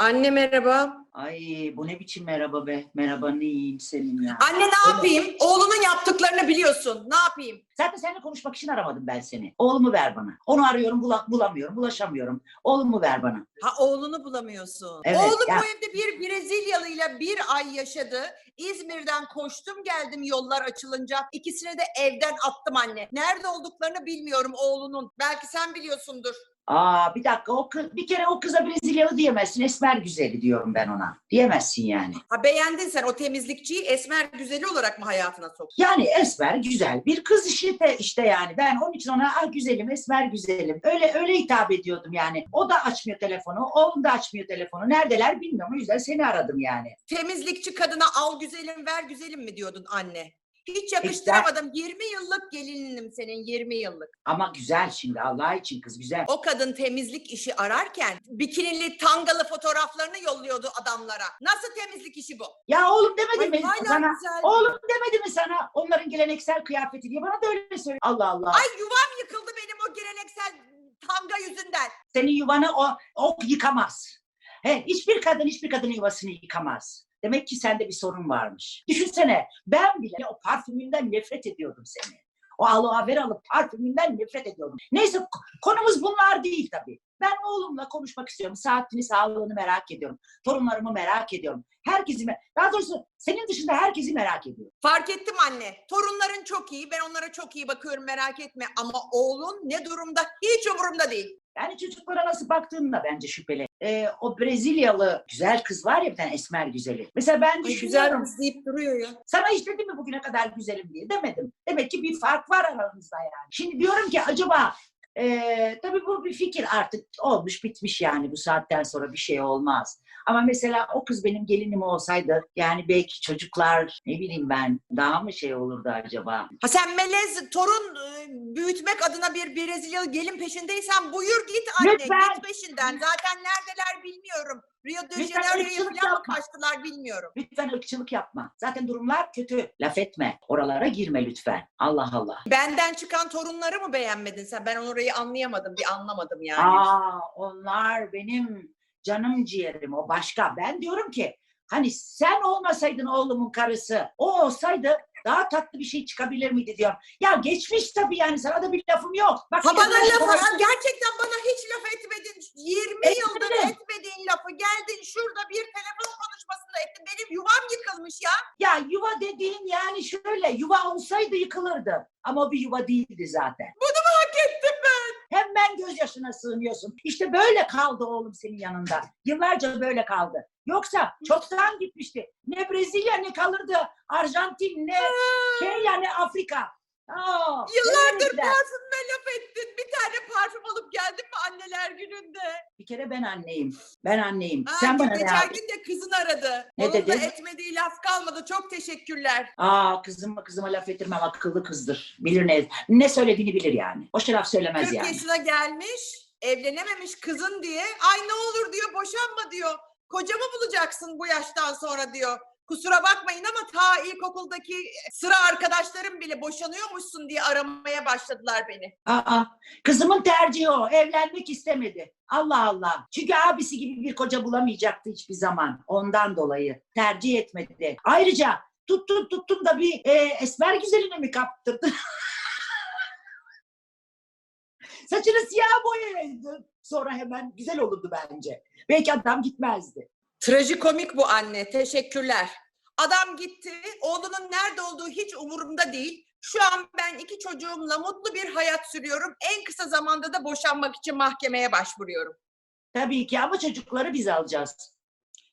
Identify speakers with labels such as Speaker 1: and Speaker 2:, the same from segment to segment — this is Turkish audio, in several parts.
Speaker 1: Anne merhaba.
Speaker 2: Ay bu ne biçim merhaba be. Merhaba ne iyiyim senin ya.
Speaker 1: Anne ne yapayım? Oğlunun yaptıklarını biliyorsun. Ne yapayım?
Speaker 2: Zaten seninle konuşmak için aramadım ben seni. Oğlumu ver bana. Onu arıyorum bula- bulamıyorum. Bulaşamıyorum. Oğlumu ver bana.
Speaker 1: Ha oğlunu bulamıyorsun.
Speaker 2: Evet,
Speaker 1: Oğlum
Speaker 2: ya.
Speaker 1: bu evde bir Brezilyalıyla bir ay yaşadı. İzmir'den koştum geldim yollar açılınca. İkisini de evden attım anne. Nerede olduklarını bilmiyorum oğlunun. Belki sen biliyorsundur.
Speaker 2: Aa bir dakika o kız, bir kere o kıza Brezilyalı diyemezsin. Esmer güzeli diyorum ben ona. Diyemezsin yani.
Speaker 1: Ha beğendin sen o temizlikçiyi esmer güzeli olarak mı hayatına soktun?
Speaker 2: Yani esmer güzel bir kız işte işte yani ben onun için ona ah güzelim esmer güzelim öyle öyle hitap ediyordum yani. O da açmıyor telefonu, oğlum da açmıyor telefonu. Neredeler bilmiyorum o yüzden seni aradım yani.
Speaker 1: Temizlikçi kadına al güzelim ver güzelim mi diyordun anne? Hiç yakıştıramadım. 20 yıllık gelininim senin 20 yıllık.
Speaker 2: Ama güzel şimdi Allah için kız güzel.
Speaker 1: O kadın temizlik işi ararken bikinili tangalı fotoğraflarını yolluyordu adamlara. Nasıl temizlik işi bu?
Speaker 2: Ya oğlum demedi
Speaker 1: Ay,
Speaker 2: mi
Speaker 1: hala
Speaker 2: sana?
Speaker 1: güzel.
Speaker 2: Oğlum demedi mi sana onların geleneksel kıyafeti diye bana da öyle söyle. Allah Allah.
Speaker 1: Ay yuvam yıkıldı benim o geleneksel tanga yüzünden.
Speaker 2: Senin yuvanı o, o yıkamaz. He, hiçbir kadın hiçbir kadının yuvasını yıkamaz. Demek ki sende bir sorun varmış. Düşünsene ben bile o parfümünden nefret ediyordum seni. O aloe veralı parfümünden nefret ediyordum. Neyse konumuz bunlar değil tabii. Ben oğlumla konuşmak istiyorum. Saatini, sağlığını merak ediyorum. Torunlarımı merak ediyorum. Herkesi, daha doğrusu senin dışında herkesi merak ediyorum.
Speaker 1: Fark ettim anne. Torunların çok iyi. Ben onlara çok iyi bakıyorum merak etme. Ama oğlun ne durumda hiç umurumda değil.
Speaker 2: Yani çocuklara nasıl baktığında bence şüpheli. Ee, o Brezilyalı güzel kız var ya bir tane esmer güzeli. Mesela ben
Speaker 1: Ay, güzel
Speaker 2: düşünüyorum.
Speaker 1: kız deyip duruyor ya.
Speaker 2: Sana hiç dedim mi bugüne kadar güzelim diye demedim. Demek ki bir fark var aramızda yani. Şimdi diyorum ki acaba eee tabii bu bir fikir artık olmuş bitmiş yani bu saatten sonra bir şey olmaz. Ama mesela o kız benim gelinim olsaydı yani belki çocuklar ne bileyim ben daha mı şey olurdu acaba?
Speaker 1: Ha sen melez torun e, büyütmek adına bir Brezilyalı gelin peşindeysen buyur git anne
Speaker 2: Lütfen.
Speaker 1: git peşinden. Zaten neredeler bilmiyorum. Rio de
Speaker 2: Lütfen
Speaker 1: Janeiro'ya
Speaker 2: ırkçılık
Speaker 1: falan mı
Speaker 2: yapma.
Speaker 1: kaçtılar bilmiyorum.
Speaker 2: Lütfen ırkçılık yapma. Zaten durumlar kötü. Laf etme. Oralara girme lütfen. Allah Allah.
Speaker 1: Benden çıkan torunları mı beğenmedin sen? Ben orayı anlayamadım, bir anlamadım yani.
Speaker 2: Aa, onlar benim canım ciğerim o başka. Ben diyorum ki hani sen olmasaydın oğlumun karısı o olsaydı daha tatlı bir şey çıkabilir miydi diyorum. Ya geçmiş tabii yani sana da bir lafım yok. Bak
Speaker 1: Ha bana laf, ha, gerçekten bana hiç laf etmedin. 20 yıldır
Speaker 2: Etmedim.
Speaker 1: etmediğin lafı geldin şurada bir telefon konuşmasında ettin. Benim yuvam yıkılmış ya.
Speaker 2: Ya yuva dediğin yani şöyle yuva olsaydı yıkılırdı. Ama bir yuva değildi zaten.
Speaker 1: Hak ettim ben.
Speaker 2: Hemen gözyaşına sığınıyorsun. İşte böyle kaldı oğlum senin yanında. Yıllarca böyle kaldı. Yoksa çoktan gitmişti. Ne Brezilya ne kalırdı. Arjantin ne Kenya ne Afrika. Aa,
Speaker 1: Yıllardır parfümüme laf ettin. Bir tane parfüm alıp geldin mi anneler gününde?
Speaker 2: Bir kere ben anneyim. Ben anneyim.
Speaker 1: Ha,
Speaker 2: Sen bana ne
Speaker 1: geçen
Speaker 2: yaptın?
Speaker 1: gün de kızın aradı.
Speaker 2: Ne
Speaker 1: Onun da
Speaker 2: dedi?
Speaker 1: etmediği laf kalmadı. Çok teşekkürler.
Speaker 2: Aa kızıma kızıma laf ettirmem akıllı kızdır. Bilir ne, ne söylediğini bilir yani. Boş laf söylemez
Speaker 1: 40
Speaker 2: yani.
Speaker 1: yaşına gelmiş, evlenememiş kızın diye. Ay ne olur diyor, boşanma diyor. Koca mı bulacaksın bu yaştan sonra diyor. Kusura bakmayın ama ta ilkokuldaki sıra arkadaşlarım bile boşanıyormuşsun diye aramaya başladılar beni.
Speaker 2: Aa, kızımın tercihi o. Evlenmek istemedi. Allah Allah. Çünkü abisi gibi bir koca bulamayacaktı hiçbir zaman. Ondan dolayı tercih etmedi. Ayrıca tuttun tuttun da bir e, esmer güzeline mi kaptırdın? Saçını siyah boyayaydın. Sonra hemen güzel olurdu bence. Belki adam gitmezdi.
Speaker 1: Trajikomik bu anne. Teşekkürler. Adam gitti. Oğlunun nerede olduğu hiç umurumda değil. Şu an ben iki çocuğumla mutlu bir hayat sürüyorum. En kısa zamanda da boşanmak için mahkemeye başvuruyorum.
Speaker 2: Tabii ki ama çocukları biz alacağız.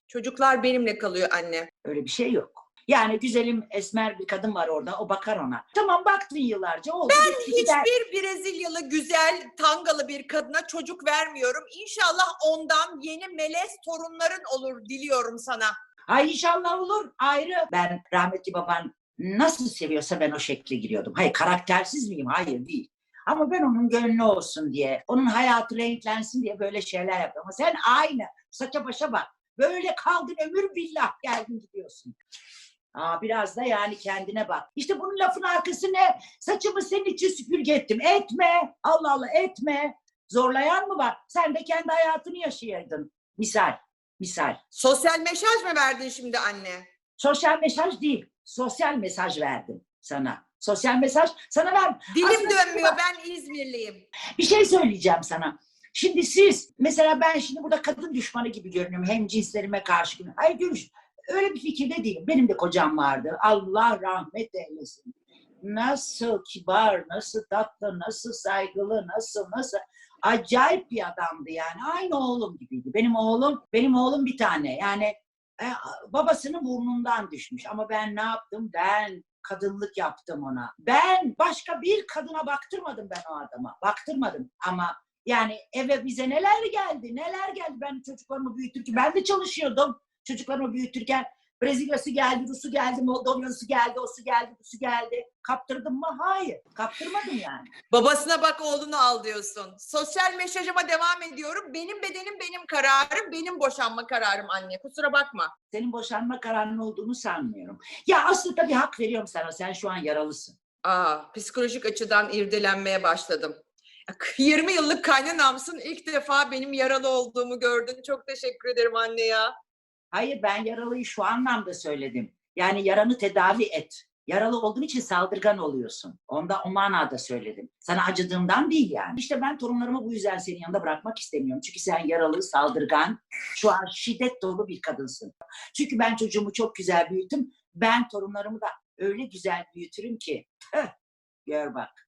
Speaker 1: Çocuklar benimle kalıyor anne.
Speaker 2: Öyle bir şey yok. Yani güzelim esmer bir kadın var orada. O bakar ona. Tamam baktın yıllarca. Oldu. bitti, gider.
Speaker 1: Hiçbir Brezilyalı güzel tangalı bir kadına çocuk vermiyorum. İnşallah ondan yeni melez torunların olur diliyorum sana.
Speaker 2: Ay inşallah olur. Ayrı. Ben rahmetli baban nasıl seviyorsa ben o şekle giriyordum. Hayır karaktersiz miyim? Hayır değil. Ama ben onun gönlü olsun diye, onun hayatı renklensin diye böyle şeyler yapıyorum. Ama sen aynı. Saça başa bak. Böyle kaldın ömür billah geldin gidiyorsun. Aa, biraz da yani kendine bak. İşte bunun lafın arkası ne? Saçımı senin için süpürge ettim. Etme. Allah Allah etme. Zorlayan mı var? Sen de kendi hayatını yaşayaydın. Misal. Misal.
Speaker 1: Sosyal mesaj mı verdin şimdi anne?
Speaker 2: Sosyal mesaj değil. Sosyal mesaj verdim sana. Sosyal mesaj sana ver.
Speaker 1: Dilim
Speaker 2: Aslında
Speaker 1: dönmüyor ben İzmirliyim.
Speaker 2: Bir şey söyleyeceğim sana. Şimdi siz mesela ben şimdi burada kadın düşmanı gibi görünüyorum. Hem cinslerime karşı. Hayır görüş. Öyle bir fikirde değilim. Benim de kocam vardı. Allah rahmet eylesin. Nasıl kibar, nasıl tatlı, nasıl saygılı, nasıl nasıl acayip bir adamdı yani. Aynı oğlum gibiydi. Benim oğlum, benim oğlum bir tane. Yani e, babasının burnundan düşmüş. Ama ben ne yaptım? Ben kadınlık yaptım ona. Ben başka bir kadına baktırmadım ben o adama. Baktırmadım ama yani eve bize neler geldi, neler geldi. Ben çocuklarımı büyütürken, ben de çalışıyordum. Çocuklarımı büyütürken Brezilya'sı geldi, Rus'u geldi, Moldova'sı geldi, osu geldi, busu geldi. Kaptırdım mı? Hayır. Kaptırmadım yani.
Speaker 1: Babasına bak oğlunu al diyorsun. Sosyal mesajıma devam ediyorum. Benim bedenim benim kararım, benim boşanma kararım anne. Kusura bakma.
Speaker 2: Senin boşanma kararının olduğunu sanmıyorum. Ya aslında bir hak veriyorum sana. Sen şu an yaralısın.
Speaker 1: Aa, psikolojik açıdan irdelenmeye başladım. 20 yıllık kaynanamsın. İlk defa benim yaralı olduğumu gördün. Çok teşekkür ederim anne ya.
Speaker 2: Hayır ben yaralıyı şu anlamda söyledim. Yani yaranı tedavi et. Yaralı olduğun için saldırgan oluyorsun. Onda o manada söyledim. Sana acıdığımdan değil yani. İşte ben torunlarımı bu yüzden senin yanında bırakmak istemiyorum. Çünkü sen yaralı, saldırgan, şu an şiddet dolu bir kadınsın. Çünkü ben çocuğumu çok güzel büyüttüm. Ben torunlarımı da öyle güzel büyütürüm ki. Gör bak.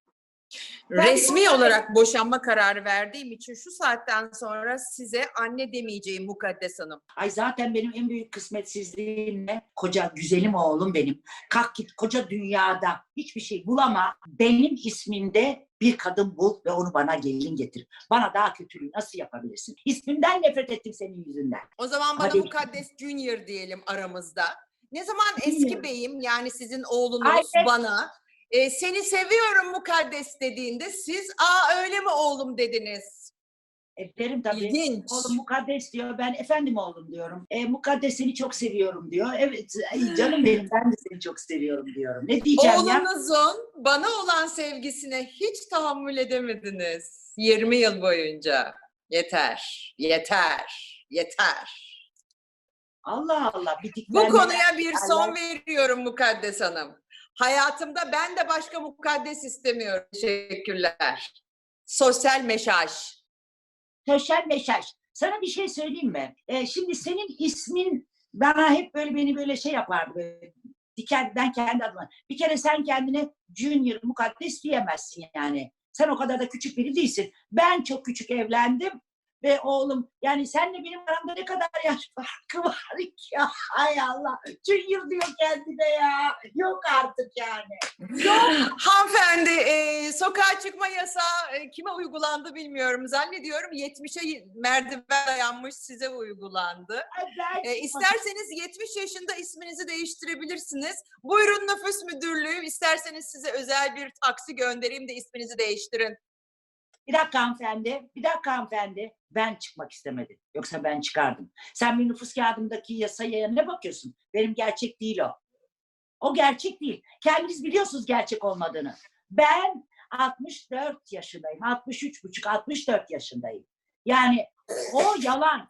Speaker 2: Ben
Speaker 1: Resmi
Speaker 2: boşanma-
Speaker 1: olarak boşanma kararı verdiğim için şu saatten sonra size anne demeyeceğim Mukaddes Hanım.
Speaker 2: Ay zaten benim en büyük kısmetsizliğim ne? Koca güzelim oğlum benim. Kalk git koca dünyada hiçbir şey bulama. Benim ismimde bir kadın bul ve onu bana gelin getir. Bana daha kötülüğü nasıl yapabilirsin? İsmimden nefret ettim senin yüzünden.
Speaker 1: O zaman bana
Speaker 2: Hadi.
Speaker 1: Mukaddes Junior diyelim aramızda. Ne zaman eski beyim yani sizin oğlunuz
Speaker 2: Aynen.
Speaker 1: bana e, seni seviyorum Mukaddes dediğinde siz aa öyle mi oğlum dediniz.
Speaker 2: E, derim tabii.
Speaker 1: İlginç.
Speaker 2: Oğlum mukaddes diyor. Ben efendim oğlum diyorum. E, mukaddes seni çok seviyorum diyor. Evet ay canım benim ben de seni çok seviyorum diyorum. Ne diyeceğim ya?
Speaker 1: Oğlunuzun bana olan sevgisine hiç tahammül edemediniz 20 yıl boyunca. Yeter, yeter, yeter.
Speaker 2: Allah Allah. Bir
Speaker 1: Bu konuya bir son veriyorum Mukaddes Hanım. Hayatımda ben de başka mukaddes istemiyorum. Teşekkürler. Sosyal mesaj.
Speaker 2: Sosyal mesaj. Sana bir şey söyleyeyim mi? Ee, şimdi senin ismin bana hep böyle beni böyle şey yapardı. Diker, ben kendi adıma. Bir kere sen kendine Junior mukaddes diyemezsin yani. Sen o kadar da küçük biri değilsin. Ben çok küçük evlendim ve oğlum yani senle benim aramda ne kadar yaş farkı var ki ya. Hay Allah. Junior diyor kendine ya. Yok artık yani. Yok.
Speaker 1: Hanımefendi e, sokağa çıkma yasağı e, kime uygulandı bilmiyorum. Zannediyorum 70'e merdiven dayanmış size uygulandı. E, isterseniz 70 yaşında isminizi değiştirebilirsiniz. Buyurun nüfus müdürlüğü. İsterseniz size özel bir taksi göndereyim de isminizi değiştirin.
Speaker 2: Bir dakika hanımefendi, bir dakika hanımefendi. Ben çıkmak istemedim. Yoksa ben çıkardım. Sen bir nüfus kağıdımdaki yasaya ne bakıyorsun? Benim gerçek değil o. O gerçek değil. Kendiniz biliyorsunuz gerçek olmadığını. Ben 64 yaşındayım. 63 buçuk, 64 yaşındayım. Yani o yalan.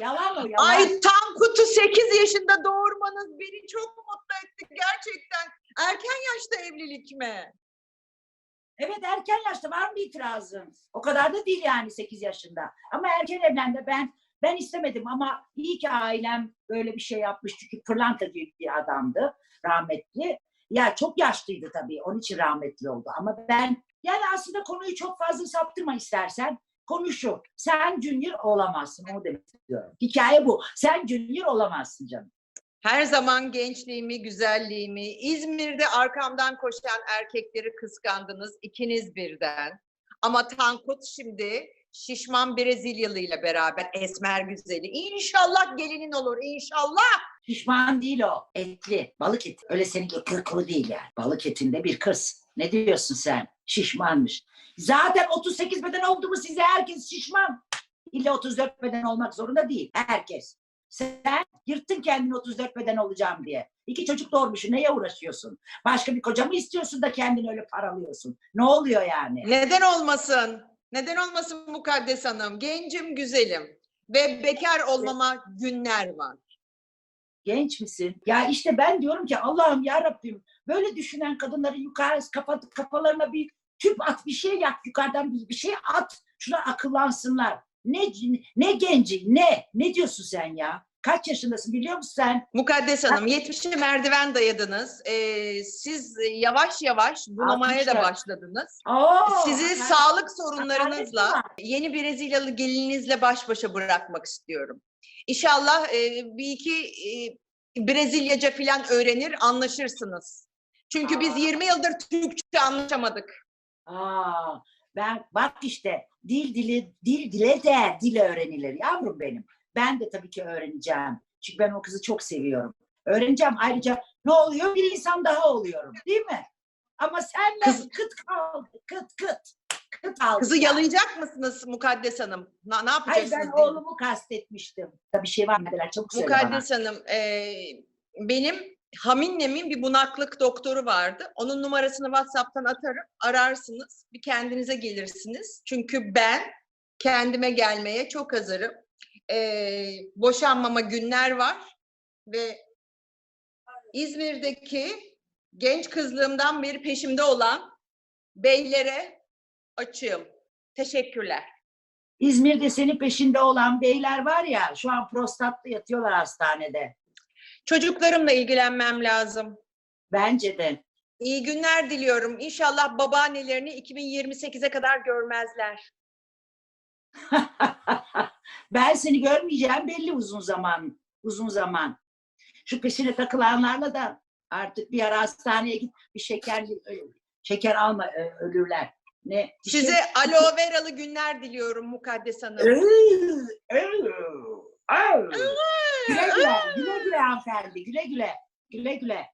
Speaker 2: Yalan o yalan.
Speaker 1: Ay tam kutu 8 yaşında doğurmanız beni çok mutlu etti gerçekten. Erken yaşta evlilik mi?
Speaker 2: Evet erken yaşta var mı itirazın? O kadar da değil yani 8 yaşında. Ama erken evlendi ben ben istemedim ama iyi ki ailem böyle bir şey yapmış çünkü pırlanta gibi bir adamdı rahmetli. Ya çok yaşlıydı tabii onun için rahmetli oldu ama ben yani aslında konuyu çok fazla saptırma istersen. Konu şu, sen junior olamazsın onu demek istiyorum. Hikaye bu. Sen junior olamazsın canım.
Speaker 1: Her zaman gençliğimi, güzelliğimi, İzmir'de arkamdan koşan erkekleri kıskandınız ikiniz birden. Ama Tankut şimdi şişman Brezilyalı ile beraber esmer güzeli. İnşallah gelinin olur, inşallah.
Speaker 2: Pişman değil o. Etli. Balık eti. Öyle seninki kırkılı değil yani. Balık etinde bir kız. Ne diyorsun sen? Şişmanmış. Zaten 38 beden oldu mu size herkes şişman. İlla 34 beden olmak zorunda değil. Herkes. Sen yırttın kendini 34 beden olacağım diye. İki çocuk doğurmuşsun. Neye uğraşıyorsun? Başka bir koca mı istiyorsun da kendini öyle paralıyorsun? Ne oluyor yani?
Speaker 1: Neden olmasın? Neden olmasın Mukaddes Hanım? Gencim, güzelim. ve bekar olmama günler var.
Speaker 2: Genç misin? Ya işte ben diyorum ki Allah'ım ya Rabbim böyle düşünen kadınları yukarı kapat, kafalarına bir tüp at bir şey yak yukarıdan bir, bir şey at. Şuna akıllansınlar. Ne ne genci ne ne diyorsun sen ya? Kaç yaşındasın biliyor musun sen?
Speaker 1: Mukaddes Hanım 70'e merdiven dayadınız. Ee, siz yavaş yavaş bunamaya da
Speaker 2: 64.
Speaker 1: başladınız.
Speaker 2: Oo,
Speaker 1: Sizi
Speaker 2: hakaret-
Speaker 1: sağlık sorunlarınızla yeni Brezilyalı gelininizle baş başa bırakmak istiyorum. İnşallah e, bir iki e, Brezilyaca falan öğrenir, anlaşırsınız. Çünkü biz
Speaker 2: Aa.
Speaker 1: 20 yıldır Türkçe anlaşamadık.
Speaker 2: Aa, ben bak işte dil dili dil dile de dil öğrenilir yavrum benim. Ben de tabii ki öğreneceğim. Çünkü ben o kızı çok seviyorum. Öğreneceğim. Ayrıca ne oluyor? Bir insan daha oluyorum. Değil mi? Ama senle
Speaker 1: Kız-
Speaker 2: kıt kaldı. Kıt kıt. Kıt aldı.
Speaker 1: Kızı yalayacak mısınız Mukaddes Hanım? Ne
Speaker 2: Hayır
Speaker 1: yapacaksınız?
Speaker 2: ben
Speaker 1: diye.
Speaker 2: oğlumu kastetmiştim. Tabii bir şey var mı? Çabuk söyle bana.
Speaker 1: Mukaddes Hanım, e, benim Haminnem'in bir bunaklık doktoru vardı. Onun numarasını WhatsApp'tan atarım, ararsınız, bir kendinize gelirsiniz. Çünkü ben kendime gelmeye çok hazırım. E, boşanmama günler var ve İzmir'deki genç kızlığımdan beri peşimde olan beylere açığım. Teşekkürler.
Speaker 2: İzmir'de senin peşinde olan beyler var ya şu an prostatlı yatıyorlar hastanede.
Speaker 1: Çocuklarımla ilgilenmem lazım.
Speaker 2: Bence de.
Speaker 1: İyi günler diliyorum. İnşallah babaannelerini 2028'e kadar görmezler.
Speaker 2: ben seni görmeyeceğim belli uzun zaman. Uzun zaman. Şu peşine takılanlarla da artık bir ara hastaneye git bir şeker şeker alma ö- ölürler. Ne? bir şey-
Speaker 1: Size aloe veralı günler diliyorum Mukaddes Hanım.
Speaker 2: Güle güle, güle güle hanımefendi, güle güle, güle güle.